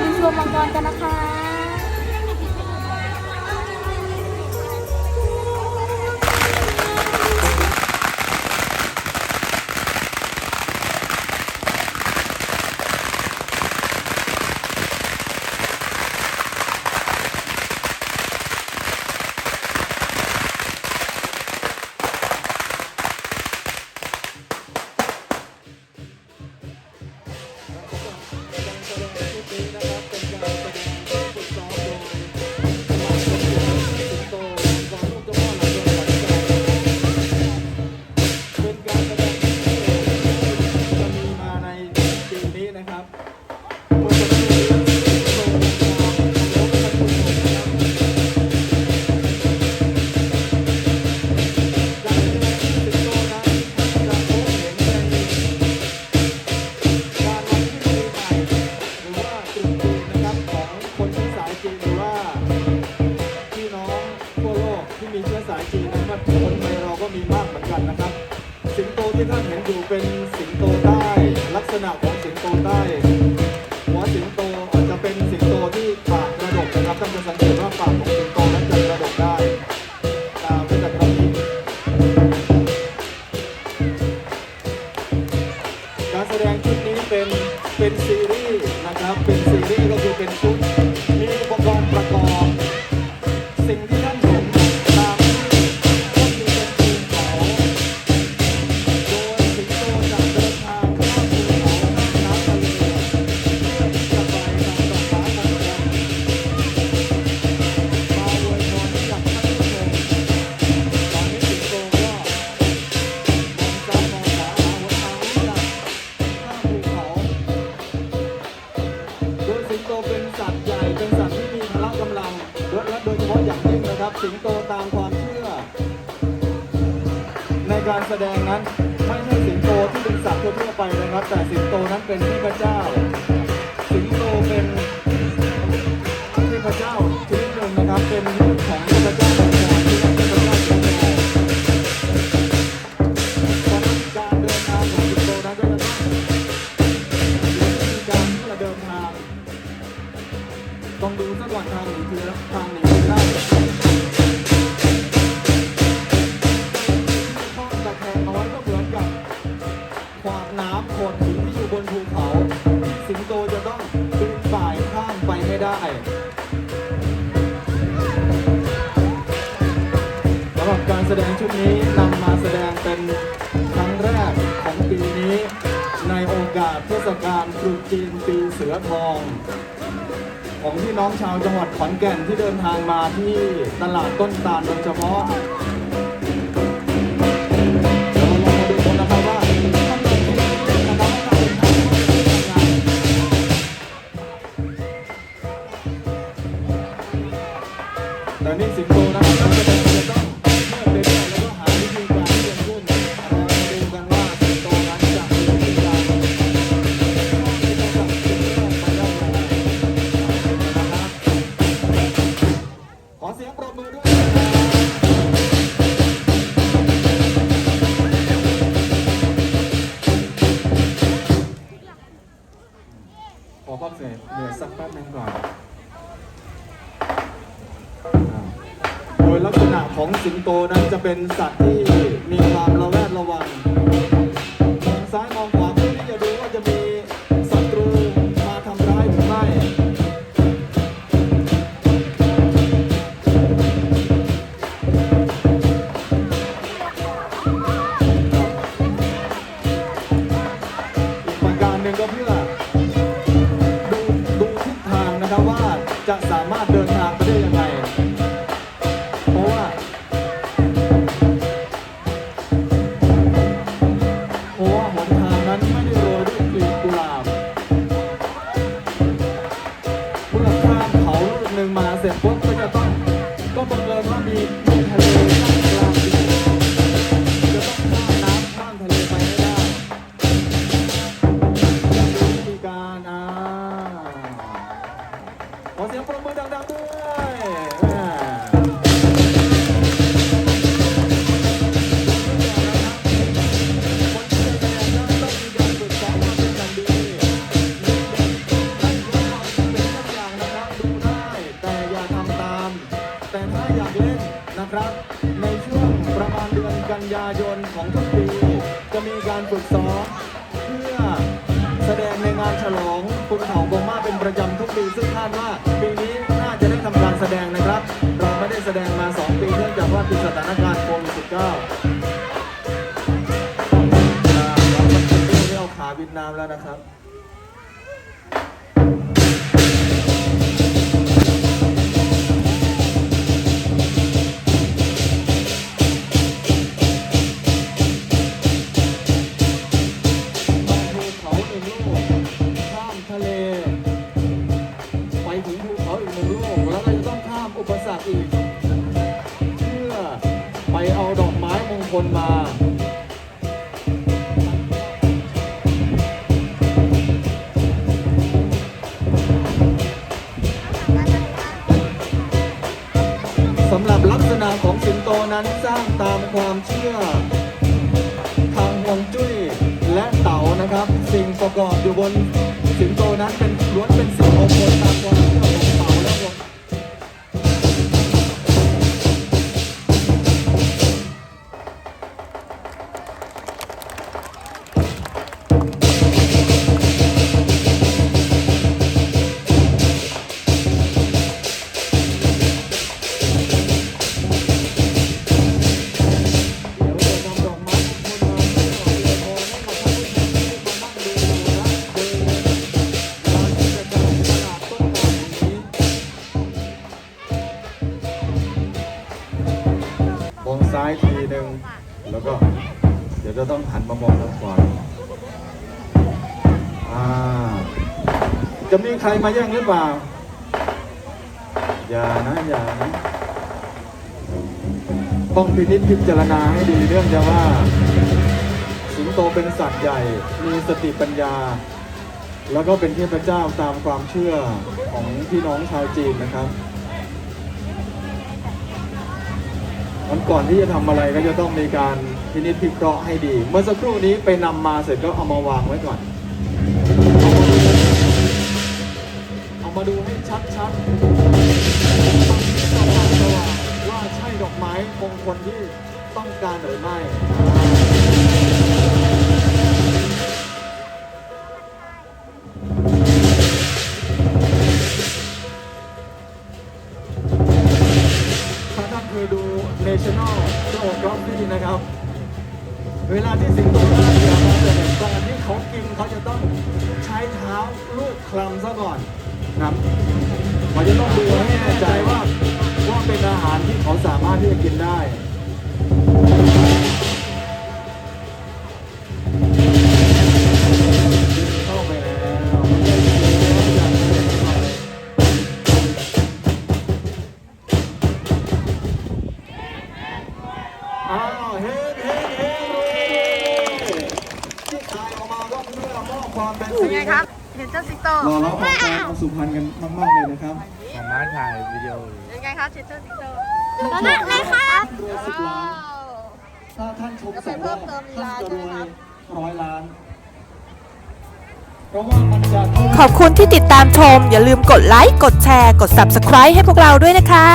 เป็นชวนมังกรกันนะคะ ที่ท่านเห็นอยู่เป็นสิงโตใต้ ลักษณะของสิงโตใต้ หัวสิงโตอาจจะเป็นสิงโตที่ปากกระดกนะครับท่านจะสังเกตว่าปากของสิงโตนั้นจะกระดกได้ตามไปจากเรานี้การแสดงชุดนี้เป็นเป็นซีรีส์นะครับเป็นซีรีส์ก็คือเป็นชุด แสดงนั้นไม่ใช่สิงโตที่เป็นสัตว์ทั่วไปนะครับ แต่สิงโตนั้นเป็นเทพเจ้า สิงโตเป็นเทพเจ้า หรับการแสดงชุดนี้นำมาแสดงเป็นครั้งแรกของปีนี้ ในโอกาสเทศกาลตรุษจีนปีเสือทอง ของพี่น้องชาวจังหวัดขอนแก่นที่เดินทางมาที่ตลาดต้นตาลโดยเฉพาะ อพักเหนื่อยเหนื่อยสักแป๊บหนึงก่อนโดยลักษณะของสิงโตนั้นจะเป็นสัตว์ที่ จะสามารถเดินทางไปได้ยังไง เพราะว่า เพราะว่าหนทางนั้นไม่ได้โรยด้วยกลีบกุหลาบ เมื่อข้ามเขาลูกหนึ่งมาเสร็จปุ๊บก็จะต้องก็บังเอิญว่ามี กันยายนของทุกปี จะมีการฝึกซ้อมเพื่อแสดงในงานฉลองคุณเขาโบมาเป็นประจำทุกปี ซึ่งคาดว่าปีนี้น่าจะได้ทำการแสดงนะครับ เราไม่ได้แสดงมา 2 ปีเนื่องจากว่าติดสถานการณ์โควิด -19 เราก็จะเที่ยวขาวิดน้ำแล้วนะครับ นั้นสร้างตามความเชื่อ ทางฮวงจุ้ยและเต๋านะครับ สิ่งประกอบอยู่บนสิงโตนั้นเป็นล้วนเป็นสิ่งมงคลตามความ มองซ้ายทีหนึ่งแล้วก็เดี๋ยวจะต้องหันมามองทางขวาอ่าจะมีใครมาแย่งหรือเปล่า อย่านะอย่านะต้องพินิจพิจารณาให้ดีเรื่องจากว่า สิงโตเป็นสัตว์ใหญ่ มีสติปัญญา แล้วก็เป็นเทพเจ้าตามความเชื่อของพี่น้องชาวจีนนะครับ มันก่อนที่จะทำอะไรก็จะต้องมีการพินิจพิเคราะห์ให้ดี เมื่อสักครู่นี้ไปนำมาเสร็จก็เอามาวางไว้ก่อน เอามาดูให้ชัดๆสว่างสว่างว่าใช่ดอกไม้มงคลที่ต้องการหรือไม่ ท้าลูกคลำซะก่อนนะครับเขาจะต้องดูให้แน่ใจว่าว่าเป็นอาหารที่เขาสามารถที่จะกินได้ สุพรรณกันมากๆเลยนะครับสามารถถ่ายวิดีโออยู่เป็นไงครับเห็นเจ้าสิงโตแล้วนะเลยครับรวยสิบล้านถ้าท่านชมสองรอบท่านจะรวยร้อยล้านเพราะว่ามันจะขอบคุณที่ติดตามชม อย่าลืมกดไลค์ กดแชร์ กด Subscribe ให้พวกเราด้วยนะคะ